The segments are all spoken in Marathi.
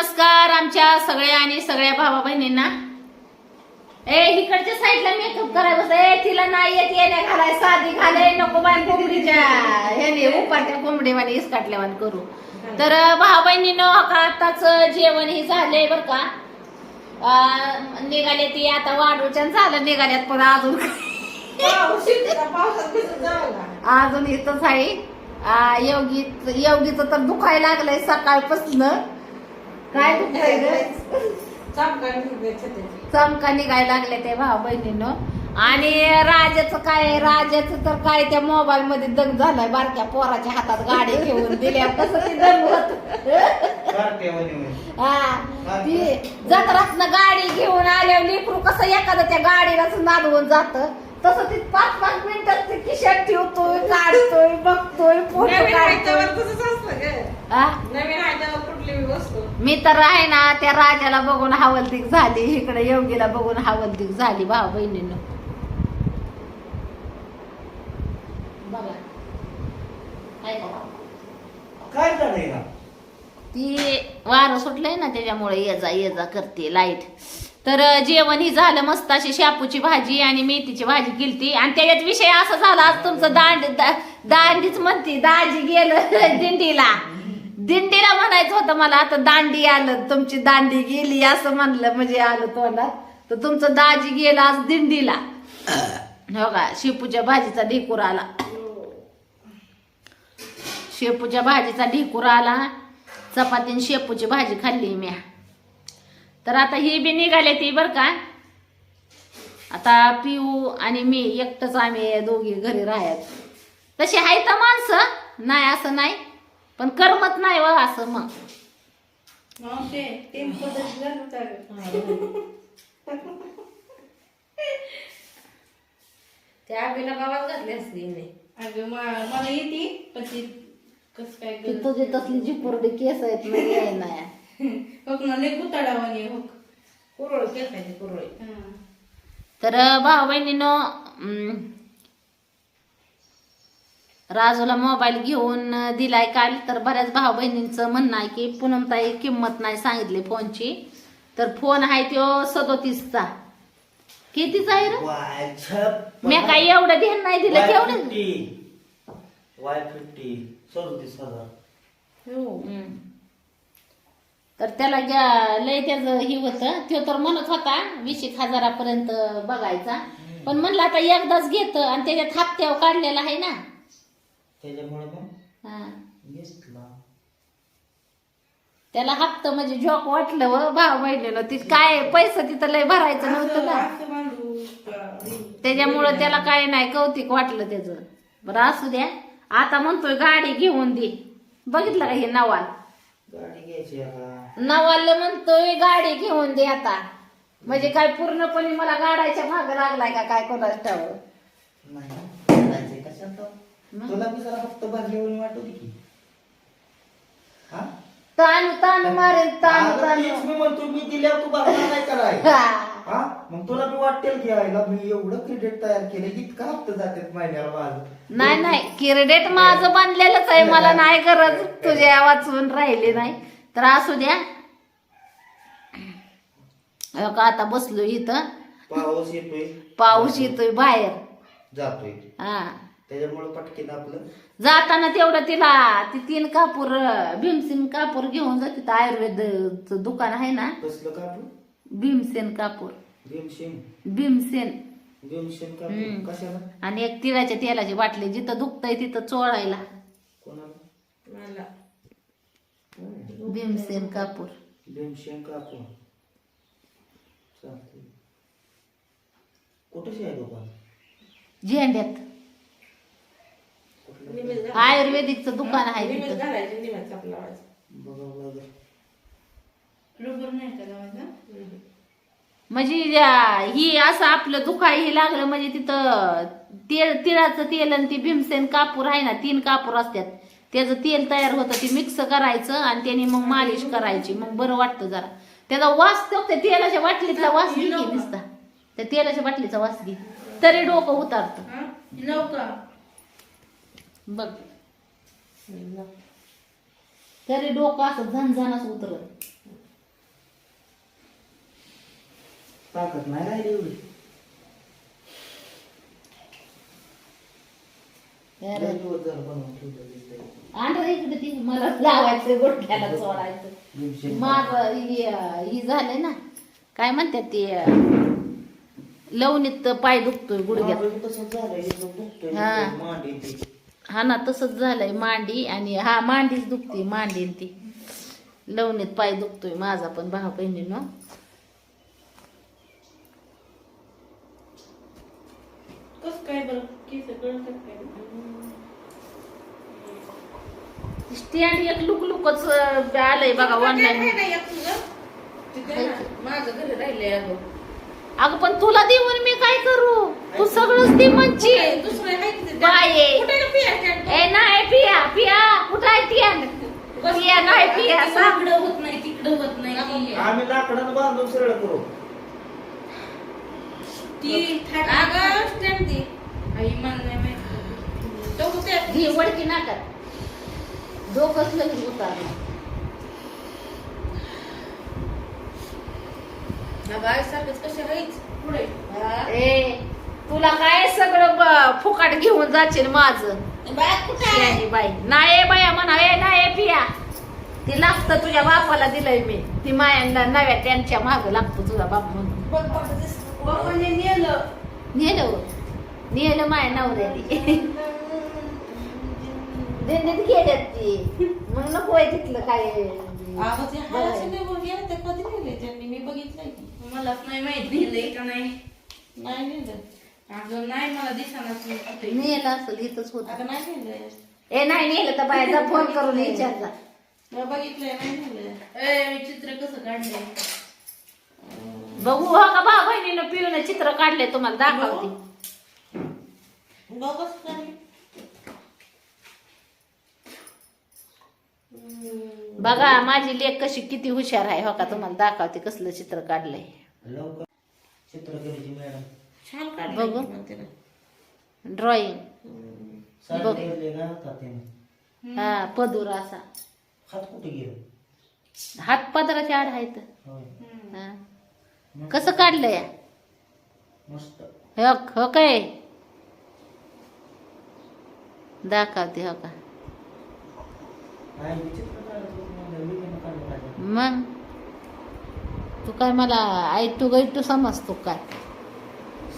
नमस्कार आमच्या सगळ्या आणि सगळ्या भावा बहिणींना ए इकडच्या साईडला मेकअप करायला बस ए तिला नाही येत येण्या घालाय साधी घालाय नको बाय कोंबडीच्या. ह्याने उपाट्या कोंबडीवाणी इसकाटल्यावानी करू. तर भावा बहिणीनं आताच जेवण हे झालंय बर का. निघाले ती आता वाढूच्या झालं निघाल्यात पण अजून. अजून इथंच आहे. आ, योगी योगीचं तर दुखायला लागलंय सकाळपासून. काय चमका निघायला लागले ते भाऊ बहिणीनं. आणि राजाचं काय राजाचं तर काय त्या मोबाईल मध्ये दंग झालाय बारक्या पोराच्या हातात गाडी घेऊन दिल्या. कसं ते दंग होत? हा. ती जत्रातनं गाडी घेऊन आल्यावर लेकरू कसं एखादं त्या गाडीलाच नादवून जात? तसं ती पाच पाच मिनिटात ती खिशात ठेवतोय काढतोय बघतोय फोटो काढतोय. मी तर आहे ना त्या राजाला बघून हवलदिक झाली. इकडे योगीला बघून हवलदिक झाली भाऊ बहिणीनं? काय झालंय ती वारं सुटलंय ना त्याच्यामुळे ये जा ये जा करते लाइट तर जेवण ही झालं मस्त अशी शापूची भाजी आणि मेथीची भाजी केलती. आणि त्याच्यात विषय असा झाला आज तुमचं दांड दा- दांडीच म्हणते दाजी गेलं दिंडीला. दिंडीला म्हणायचं होतं मला आता दांडी आलं तुमची दांडी गेली असं म्हणलं म्हणजे आलं तोंडात. तर तुमचं दाजी गेलं आज दिंडीला. हो का? शेपूच्या भाजीचा ढेकूर आला. शेपूच्या भाजीचा ढेकूर आला. चपातीन शेपूची भाजी खाल्ली म्या तर आता ही बी निघाले ती बर का? आता पिऊ आणि मी एकटंच आम्ही दोघी घरी राहत. तशी आहेत माणसं. नाही असं नाही. पण करमत नाही व असं मग. त्या आगीला गावात घातली असली मी अगं मला येते पण ती कस काय ती तुझी तसली जी पुरडी केस आहेत नाही आहे नाही ना लय कुताडावानी हो कुरळ केस आहे कुरळ. हा. तर भाऊ बहिणीनं राजूला मोबाईल घेऊन दिलाय काल तर बऱ्याच भाऊ बहिणींचं म्हणणं आहे की पूनमताई किंमत नाही सांगितली फोनची. तर फोन आहे तो सदोतीसचा. कितीचा आहे रे? मी काही एवढं ध्यान नाही दिलं केवढं? वाय फिफ्टी सदोतीस हजार. हो. तर त्याला ज्या- लय त्याचं हे होतं तो तर म्हणत होता वीस एक हजारापर्यंत बघायचा. पण म्हणलं आता एकदाच घेत आणि त्याच्यात हप्त्यावर काढलेला आहे ना. त्याच्यामुळे मग हा. घेतला त्याला हप्ता म्हणजे जॉक वाटलं व भाव बहिणीनं ती काय पैसे तिथं लय भरायचं नव्हतं ना. असं का- त्याच्यामुळं त्याला काय नाही कौतिक वाटलं त्याचं. बरं असू द्या. आता म्हणतोय गाडी घेऊन दे. बघितलं का हे नवाल? गाडी घ्यायची आता. नवाल म्हणतोय गाडी घेऊन दे आता. म्हणजे काय पूर्णपणे मला गाडायच्या माग लागलाय का काय कोणाच ठाव नाही? तुला बी जरा फक्त भरल्यावर वाटू दे की. हा? ताण ताण मारेल ताण आता ताण. तेच मी म्हणतो मी दिल्यावर तू भरणार नाही कराय हा. मग तुला बी वाटेल की आईला मी एवढं क्रेडिट तयार केलं इतका हप्ता जातात महिन्याला माझं. नाही नाही किरडेट माझं बांधलेलंच आहे मला नाही. गरज तुझ्या वाचून राहिली नाही. तर असू द्या. अहो का आता बसलो इथं. पाऊस येतोय. पाऊस येतोय बाहेर. जातोय. हा. त्याच्यामुळे पटकीन आपलं जाताना तेवढं तिला ती तीन कापूर भीमसेन कापूर घेऊन जा तिथं आयुर्वेदचं दुकान आहे ना? कसलं कापूर? भीमसेन कापूर. भीमसेन? कापूर? हम्म. कशाला? आणि एक तिळाच्या तेलाची बाटली जिथं दुखतंय तिथं चोळायला. कोणाला? मला. भीमसेन कापूर. भीमशेन कापूर. चालतंय. कुठं आहे दुकान? झेंड्यात. आयुर्वेदिकचं दुकान आहे निमित्त तिथं. रबर नाही का लावायचा? म्हणजे ज्या- ही असं आपलं दुखाय हे लागलं म्हणजे तिथं तेल तिळाचं तेल आणि ती भीमसेन कापूर आहे ना तीन कापूर असतात त्याचं तेल तयार होतं ते मिक्स करायचं आणि त्याने मग मालिश करायची. मग बरं वाटतं जरा. त्याचा वास तो त्या तेलाच्या बाटलीतला वास घे की नुसता. त्या तेलाच्या बाटलीचा वास घे. तरी डोकं उतारतं. हा नव्हता. बघ. तरी डोकं असं झणझणच उतरत ताकद नाही राहिली एवढी. लय दिवस झालं बनवून ठेवलं दिसतंय. आण रे इकडे ती मला लावायचं गोठ्याला चोरायचं दीडशे माझं ही ही झालंय ना काय म्हणतात ते लवणीत पाय दुखतोय गुडघ्यात. माझं बी तसंच झालंय, इथं दुखतंय, हा. इथं मांडी ती. हा ना तसंच झालंय मांडी आणि हा मांडीच दुखते मांडी आणि ती. लवणीत पाय दुखतोय माझा पण भाऊ बहिणीनं. स्टँड एक लुक लुकच आलंय बघा ऑनलाईन माझं घरी राहिले अगं पण तुला देऊन मी काय करू? तू सगळंच म्हणची दुसरं ते? बाये. कुठे ना पिया? stand? ए नाही पिया पिया. कुठं आहे पिया? पिया नाही पिया? सांग इकडं होत नाही तिकडं होत नाही आम्ही लाकडानं बांधून सरळ करू. ती अगं स्टँड दे. आई मला नाही माहिती. तो कुठे आहे? घे वडकी नाकात डोकंच लगेच उतारलं अगं आई सारखंच कशा राहीच पुढे. हा? ए तुला काय सगळं ब- फुकाट घेऊन जाशील माझं? बाया कुठे आहे? त्यानी बाई. नाही बाया म्हणा ए नाही पिया. ती लागतं तुझ्या बापाला दिलंय मी. ती मायांना नव्या त्यांच्या माग लागतो तुझा बाप म्हणून. नेलं. नेलं हो. नेलं माया नवऱ्याने. दिंडीत गेल्यात ती. मग नको आहे तिथलं काय. मी बघितलंय की. मलाच नाही माहीत नेलंय का नाही? नाही नेलं. अगं नाही मला दिसणार कुठे? नेलं असं इथंच होत. अगं नाही नेलंय ए नाही नेलं तर बायचा फोन करून विचारला. मी बघितलंय नाही नेलंय ए मी चित्र कसं काढलंय? बघू हो का? भाऊ बहिणीनं पिऊन चित्र काढले तुम्हाला दाखवते. बघा माझी लेख कशी किती हुशार आहे हो का? तुम्हाला दाखवते कसलं चित्र काढलंय. लवकर चित्रकलेची मॅडम. छान काढलंय बघू. की म्हणते ना. ड्रॉइंग बघ. हा पदूर असा. हात कुठे गेलं? हात पदराच्या आड आहेत. होय. हा. कसं काढलंय मस्त. हो हो काय? दाखवते हो का? काढलं पाहिजे. मग? तू काय मला आई टू गैटू समजतो काय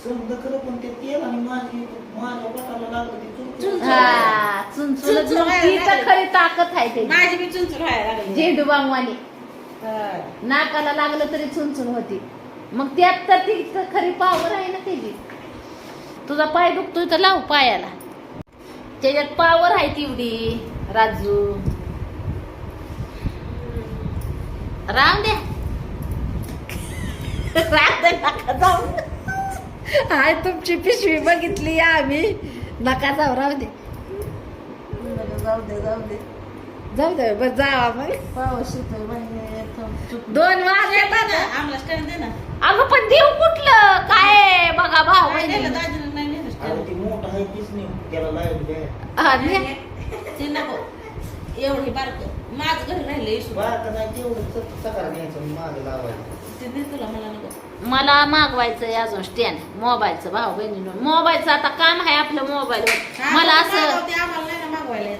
समजा खरं पण ते तेल आणि माझी माझ्या पोटाला लागलं ते चुरचुर. हा चुनचुल चुनचुल ती तर खरी ताकद आहे त्याची. माझी बी चुंचू राहायला लागली. झेंडू बांगवानी. हा. नाकाला लागलं तरी चुनचुन होती. मग त्यात तर ती तर खरी पावर आहे ना त्याची. तुझा पाय दुखतोय तर लाव पायाला. त्याच्यात पावर आहे तेवढी राजू. राम द्या राम द्या नका जाऊ. हाय तुमची पिशवी बघितली आम्ही. नका जाऊ राहू दे. जाऊ दे जाऊ दे. जाऊ दे बरं जावा मग. पाऊस येतोय बाहेर. दोन ना, आम्हाला stand दे ना. अगं पण देऊ कुठलं? काय बघा भाऊ मोठं आहे तीच नाही. त्याला लाइट द्या ने. ते नको. एवढी बारक. माझं घरी राहिलं येशू बारका नाही तेवढं सत- सकाळ न्यायचं मागे लावायचं ते दे तुला मला नको मला मागवायचंय अजून स्टँड मोबाईलचं भाऊ बहिणीनं मोबाईलचं आता काम आहे आपलं मोबाईल मला असं ते आम्हाला नाही ना मागवायला येत.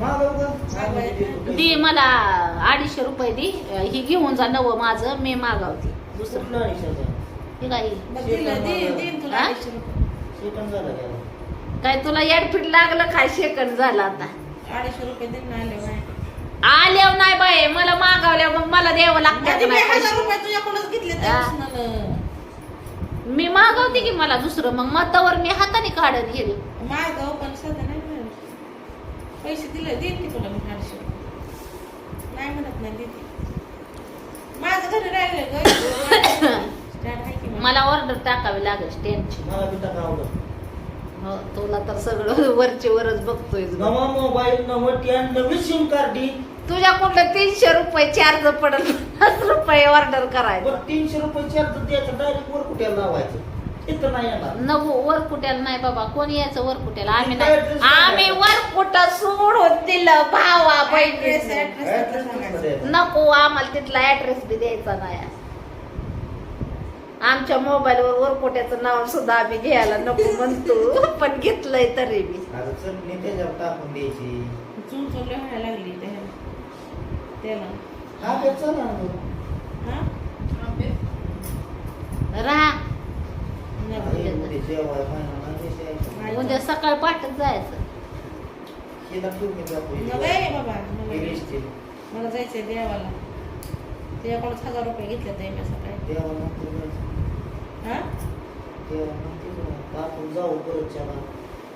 मागव गं. आम्ही देतो. दे मला अडीचशे रुपये दे ही घेऊन जा नवं माझं मी मागवते दुसरं कुठलं अडीचशेचं? हे काय दे- देईन तुला हा? अडीचशे रुपये. सेकंद झालं त्याला. काय तुला येडपीट लागलं काय सेकंड झालं आता अडीचशे रुपये ना आले बाय. आल्यावर नाही बाय मला मागवल्या मग मला द्यावं लागतं नाही पैसे. तुझ्याकडूनच घेतले. त्यापासून मी मागवते की मला दुसरं मग मतावर मी हाताने काढत गेले माझं पण सध्या नाही मिळालं. पैसे दिले देईन की तुला मी अडीचशे रुपये. नाही म्हणत नाही देते माझं घरी राहिलं ग Stand आहे की मला. मला ऑर्डर टाकावी लागेल स्टँडची मला बी टाका आवडत. हो तुला तर सगळं वरचे वरच बघतोय नवा मोबाईल नवं टॅन नवी सिम कार्डी तुझ्या कुठलं तीनशे रुपये चार्ज पडेल पन्नास रुपये ऑर्डर करायचं. बरं तीनशे रुपये चार्ज द्यायचं डायरेक्ट वर कुठे लावायचं? नाही येणार. नवो वर कुट्याला नाही बाबा कोण यायचं वर कुट्याला आम्ही नाही. आम्ही वर कुठं सोडून दिलं भावा बहिणी. नको आम्हाला तिथला ऍड्रेस बी द्यायचा नाही. आमच्या मोबाईलवर वरकोट्याचं नाव सुद्धा आम्ही घ्यायला नको म्हणतो. पण घेतलंय तरी चटणी त्याच्यावर टाकून द्यायची. व्हायला हा ना. हा? राहा. उद्या सकाळ पाठच जायचं. बाबा मला जायचंय. देवाला. त्याच्याकडून हजार रुपये घेतले ते मी सकाळी. हा?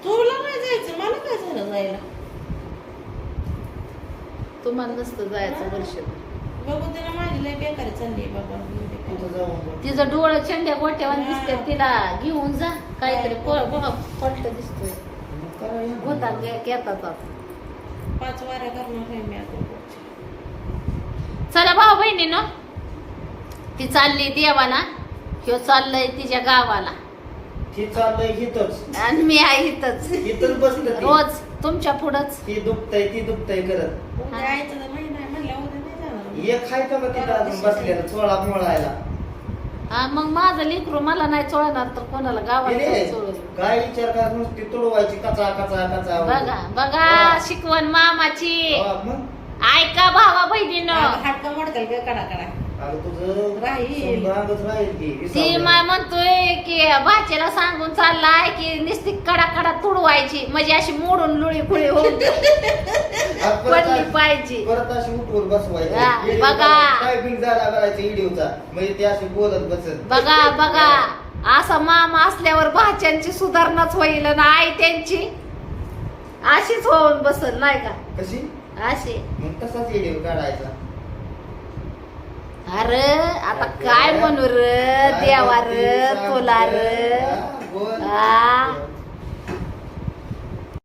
तुला नाही जायचं मला काय झालं जायला? तुम्हाला नसतं जायचं वर्ष बघू तिला माझी लय बेकारी चालली आहे बाबा. तिथं जाऊन बघ. तिचं डोळं चंड्या गोट्यावर दिसते तिला घेऊन जा. काहीतरी पलट दिसतोय. मग करा या. होता घेतात पाच वाऱ्या करणार आहे मी आता. चला भाऊ बहिणीनो ती चालली देवाला ह्यो चाललंय तिच्या गावाला. ती चाललंय हिथंच आणि मी आहे इथंच. बसलं ती. रोज. तुमच्या पुढंच. ती दुखतय ती दुखतय करत उद्या यायचं तर महिना आहे म्हणल्या उद्या नाही जाणार. एक खाय का तिथं अजून बसलेलं चोळा मोळायला? हा मग माझं लेकरू मला नाही चोळणार तर कोणाला गावाला गेले. जाऊन चोळेल काय विचार करा नुसती तुडवायची कचा कचा कचा. बघा बघा. शिकवण मामाची. हा, मग? ऐका भावा बहिणीनं. हात का मोडकल ग कडा कडा राहील. ती. माय म्हणतोय की भाच्याला सांगून चाललाय की नुसती कडा कडा तुडवायची. म्हणजे अशी मोडून लुळी फुळी होऊन पडली पाहिजे. परत अशी उठवून बसवायची. बघा. टायपिंग झाला करायचा व्हिडिओचा म्हणजे ते अशी बोलत बसत. बघा बघा. असा मामा असल्यावर भाच्यांची सुधारणाच होईल ना आई त्यांची. अशीच होऊन बसल नाही का? कशी? अशी. मग तसाच व्हिडिओ काढायचा. अरे आता काय म्हणू र देवा र तुला रे.